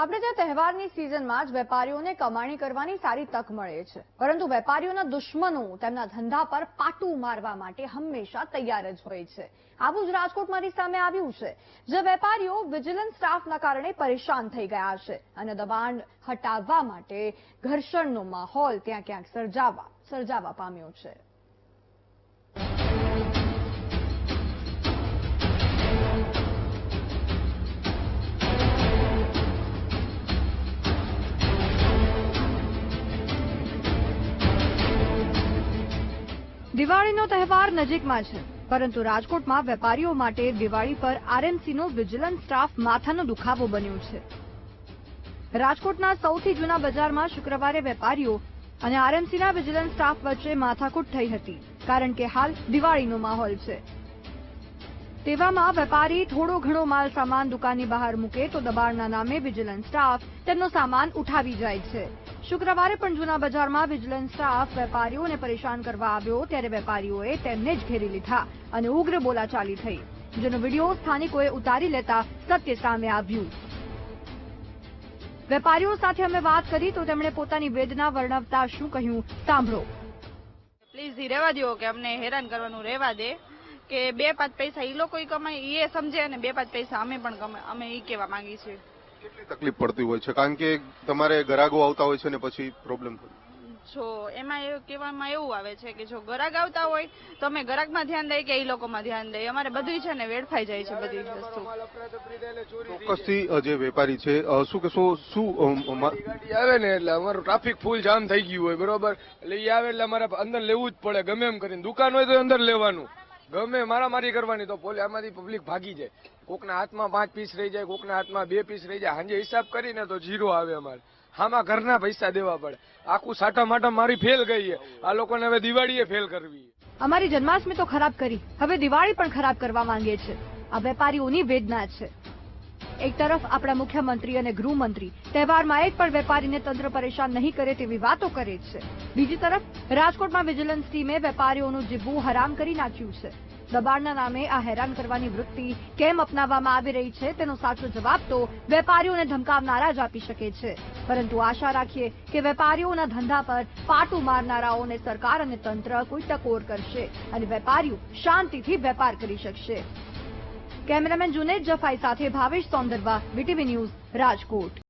આપણે ત્યાં તહેવારની સિઝનમાં જ વેપારીઓને કમાણી કરવાની સારી તક મળે છે. પરંતુ વેપારીઓના દુશ્મનો તેમના ધંધા પર પાટું મારવા માટે હંમેશા તૈયાર જ હોય છે. આવું જ રાજકોટમાંથી સામે આવ્યું છે, જે વેપારીઓ વિજિલન્સ સ્ટાફના કારણે પરેશાન થઈ ગયા છે અને દબાણ હટાવવા માટે ઘર્ષણનો માહોલ ત્યાં ક્યાંક સર્જાવા સર્જાવા પામ્યો છે. દિવાળીનો તહેવાર નજીકમાં છે, પરંતુ રાજકોટમાં વેપારીઓ માટે દિવાળી પર આરએમસીનો વિજિલન્સ સ્ટાફ માથાનો દુખાવો બન્યો છે. રાજકોટના સૌથી જૂના બજારમાં શુક્રવારે વેપારીઓ અને આરએમસીના વિજિલન્સ સ્ટાફ વચ્ચે માથાકૂટ થઈ હતી, કારણ કે હાલ દિવાળીનો માહોલ છે. તેવામાં વેપારી થોડો ઘણો માલ સામાન દુકાનની બહાર મૂકે તો દબાણના નામે વિજિલન્સ સ્ટાફ તેમનો સામાન ઉઠાવી જાય છે. શુક્રવારે પણ જૂના બજારમાં વિજિલન્સ સ્ટાફ વેપારીઓને પરેશાન કરવા આવ્યો ત્યારે વેપારીઓએ તેમને જ ઘેરી લીધા અને ઉગ્ર બોલાચાલી થઈ, જેનો વીડિયો સ્થાનિકોએ ઉતારી લેતા સત્ય સામે આવ્યું. વેપારીઓ સાથે અમે વાત કરી તો તેમણે પોતાની વેદના વર્ણવતા શું કહ્યું, સાંભળો. પ્લીઝ રહેવા દો કે અમને હેરાન કરવાનું રહેવા દે કે બે પાંચ પૈસા એ લોકો કમાય એ સમજે અને બે પાંચ પૈસા અમે પણ અમે એ કહેવા માંગીએ છીએ. કેટલી તકલીફ પડતી હોય છે? કારણ કે તમારે ગરાગો આવતા હોય છે ને પછી પ્રોબ્લેમ જો એમાં એ કહેવામાં એવું આવે છે કે જો ગરાક આવતા હોય તો અમે ગરાકમાં ધ્યાન દઈએ કે ઈ લોકોમાં ધ્યાન દઈએ. અમારે બધું છે ને વેડફાઈ જાય છે બધી વસ્તુ. ચોક્કસથી જે વેપારી છે શું કે શું શું આવે ને એટલે અમારું ટ્રાફિક ફૂલ જામ થઈ ગયું હોય બરોબર? એટલે એ આવે એટલે અમારે અંદર લેવું જ પડે ગમે એમ કરીને. દુકાન હોય તો અંદર લેવાનું. ગમે મારામારી કરવાની તો પોલીસ આમાંથી પબ્લિક ભાગી જાય. કોકના હાથમાં પાંચ પીસ રહી જાય, કોકના હાથમાં બે પીસ રહી જાય. સાંજે હિસાબ કરીને તો જીરો આવે અમારે. આમાં ઘરના પૈસા દેવા પડે. આખું સાટા માટા મારી ફેલ ગઈ છે. આ લોકોને હવે દિવાળીએ ફેલ કરવી અમારી જન્માષ્ટમી તો ખરાબ કરી. હવે દિવાળી પણ ખરાબ કરવા માંગે છે. આ વેપારીઓની વેદના છે. એક તરફ આપણા મુખ્યમંત્રી અને ગૃહમંત્રી તહેવારમાં એક પણ વેપારીને તંત્ર પરેશાન નહીં કરે તેવી વાતો કરે છે. બીજી તરફ, રાજકોટમાં વિજિલન્સ ટીમે વેપારીઓનું જીવવું હરામ કરી નાખ્યું છે. દબાણના નામે આ હેરાન કરવાની વૃત્તિ કેમ અપનાવવામાં આવી રહી છે તેનો સાચો જવાબ તો વેપારીઓને ધમકાવનારા જ આપી શકે છે. પરંતુ આશા રાખીએ કે વેપારીઓના ધંધા પર પાટું મારનારાઓને સરકાર અને તંત્ર કોઈ ટકોર કરશે અને વેપારીઓ શાંતિથી વેપાર કરી શકશે. કેમેરામેન જુનેદ જફાઈ સાથે ભાવેશ સોંદરવા વીટીવી ન્યૂઝ રાજકોટ.